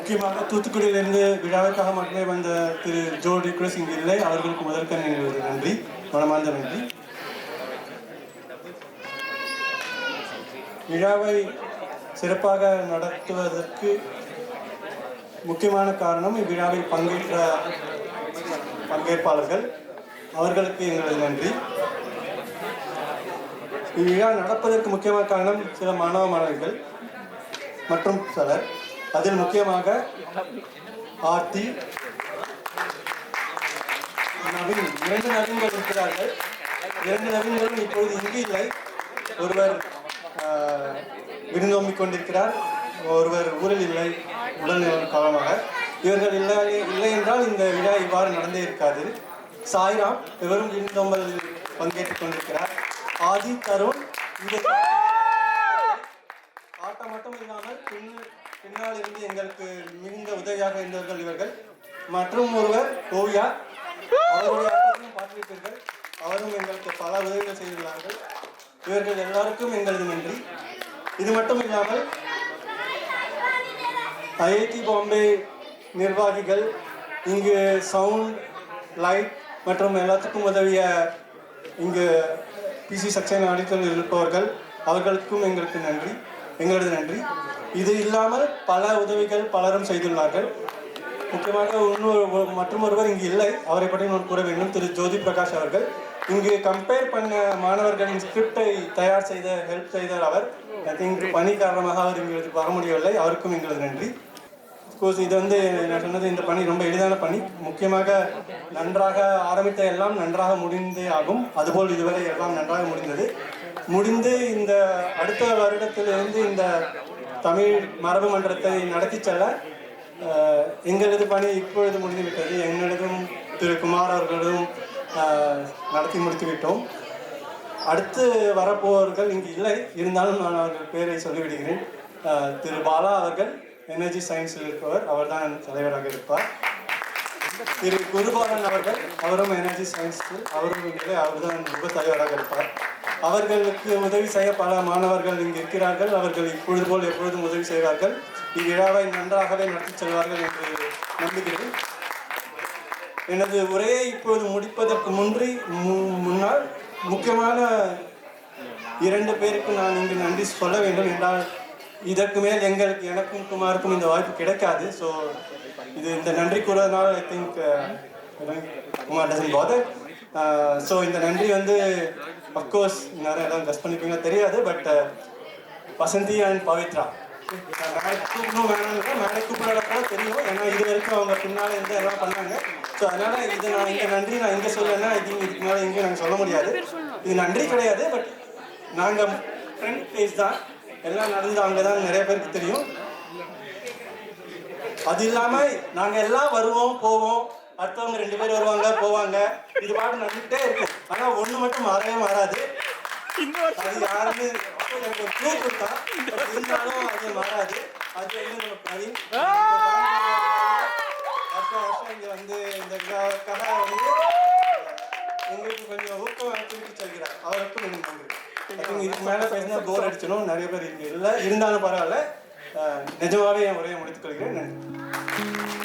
முக்கியமாக தூத்துக்குடியிலிருந்து விழாவிற்காக மட்டுமே வந்த திரு ஜோ டிக்ரஸ் இங்கு இல்லை அவர்களுக்கு முதற்க நன்றி. மனமார்ந்த நன்றி. விழாவை சிறப்பாக நடத்துவதற்கு முக்கியமான காரணம் இவ்விழாவில் பங்கேற்ற பங்கேற்பாளர்கள். அவர்களுக்கு எங்களது நன்றி. இவ்விழா நடப்பதற்கு முக்கியமான காரணம் சில மாணவ மாணவிகள் மற்றும் சிலர். அதில் முக்கியமாக ஆர்த்தி நவீன். இரண்டு நவீன்கள் இருக்கிறார்கள். இரண்டு நவீன்களும் இப்பொழுது இங்கு இல்லை. ஒருவர் விருந்தோம்பிக் கொண்டிருக்கிறார். ஒருவர் ஊரில் இல்லை. உடல்நலம் காலமாக இவர்கள் இல்லை இல்லை என்றால் இந்த விழா இவ்வாறு நடந்தே இருக்காது. சாய்ராம் இவரும் விருந்தோம்பல் பங்கேற்றுக் கொண்டிருக்கிறார். ஆதி தருண் இந்த ஆட்டம் மட்டும் இல்லாமல் பின்னர் பின்னால் இருந்து எங்களுக்கு மிகுந்த உதவியாக இருந்தவர்கள் இவர்கள். மற்றும் ஒருவர் ஓவியா அவருடைய ஆட்டத்தையும் பார்த்திருப்பீர்கள். அவரும் எங்களுக்கு பல உதவிகள் செய்துள்ளார்கள். இவர்கள் எல்லாருக்கும் எங்களது நன்றி. இது மட்டும் இல்லாமல் ஐஐடி பாம்பே நிர்வாகிகள் இங்கு சவுண்ட் லைட் மற்றும் எல்லாத்துக்கும் உதவிய இங்கு பிசி சக்சேனா அடித்தல் இருப்பவர்கள் அவர்களுக்கும் எங்களுக்கு நன்றி. எங்களது நன்றி. இது இல்லாமல் பல உதவிகள் பலரும் செய்துள்ளார்கள். முக்கியமாக இன்னொரு மற்றும் ஒருவர் இங்கு இல்லை. அவரை பற்றி நான் கூற வேண்டும். திரு ஜோதி பிரகாஷ் அவர்கள். இங்கு கம்பேர் பண்ண மாணவர்களின் ஸ்கிரிப்டை தயார் செய்த ஹெல்ப் செய்தார் அவர். ஐ திங்க் பணி காரணமாக அவர் இங்கு வர முடியவில்லை. அவருக்கும் எங்களது நன்றி. கோர்ஸ் இது வந்து நான் சொன்னது இந்த பணி ரொம்ப எளிதான பணி. முக்கியமாக நன்றாக ஆரம்பித்த எல்லாம் நன்றாக முடிந்தே ஆகும். அதுபோல் இதுவரை எல்லாம் நன்றாக முடிந்தது. முடிந்து இந்த அடுத்த வருடத்திலிருந்து இந்த தமிழ் மரபு மன்றத்தை நடத்தி செல்ல எங்களது பணி இப்பொழுது முடிந்துவிட்டது. எங்களதும் திரு குமார் அவர்களும் நடத்தி முடித்துவிட்டோம். அடுத்து வரப்போவர்கள் இங்கு இல்லை. இருந்தாலும் நான் அவர்கள் பேரை சொல்லிவிடுகிறேன். திரு பாலா அவர்கள் எனர்ஜி சயின்ஸில் இருப்பவர். அவர்தான் தலைவராக இருப்பார். திரு குருபாலன் அவர்கள் அவரும் எனர்ஜி சயின்ஸில் அவரும் இல்லை. அவர்தான் உப தலைவராக இருப்பார். அவர்களுக்கு உதவி செய்ய பல மாணவர்கள் இங்கு இருக்கிறார்கள். அவர்கள் இப்பொழுது போல் எப்பொழுதும் உதவி செய்வார்கள். இவ்விழாவை நன்றாகவே நடத்தி செல்வார்கள் என்று நம்புகிறேன். எனது உரையை இப்போது முடிப்பதற்கு முன்றி மு- முன்னால் முக்கியமான இரண்டு பேருக்கு நான் இங்கு நன்றி சொல்ல வேண்டும். என்றால் இதற்கு மேல் எங்களுக்கு எனக்கும் குமாருக்கும் இந்த வாய்ப்பு கிடைக்காது. ஸோ இது இந்த நன்றி கூறுவதனால் I think uh, Kumar dozen father so இந்த நன்றி வந்து அஃப்கோர்ஸ் நிறைய இடம் கஸ்ட் பண்ணிப்பீங்க தெரியாது பட் வசந்தி அண்ட் பவித்ரா. மேடை கூப்பிடணும் வேணாம் மேடை கூப்பிடாத கூட தெரியும். ஏன்னா இது வரைக்கும் அவங்க பின்னால் இருந்து எல்லாம் பண்ணாங்க. ஸோ அதனால இது நான் இங்கே நன்றி நான் இங்கே சொல்லலைன்னா இது இதுக்கு மேலே இங்கே நாங்கள் சொல்ல முடியாது. இது நன்றி கிடையாது பட் நாங்கள் ஃப்ரெண்ட் ஃபேஸ் தான். எல்லாம் நடந்து அங்கே தான் நிறைய பேருக்கு தெரியும். அது இல்லாமல் நாங்கள் எல்லாம் வருவோம் போவோம். அடுத்தவங்க ரெண்டு பேர் வருவாங்க போவாங்க. இது பாட்டு நடந்துகிட்டே இருக்கும். ஆனால் ஒன்று மட்டும் மாறவே மாறாது. அது அப்போ எனக்கு ஒரு கொடுத்தா இருந்தாலும் அது மாறாது. அது வந்து நம்ம பிரவீன் வருஷம் வருஷம் இங்கே வந்து இந்த விழாவுக்காக வந்து எங்களுக்கு கொஞ்சம் ஊக்கம் அனுப்பிட்டு செல்கிறார் அவருக்கும் நன்றி think இதுக்கு மேலே பேசினா போர் அடிச்சிடும். நிறைய பேர் இங்கே இல்லை. இருந்தாலும் பரவாயில்ல. நிஜமாவே என் உரையை முடித்துக் கொள்கிறேன். நன்றி.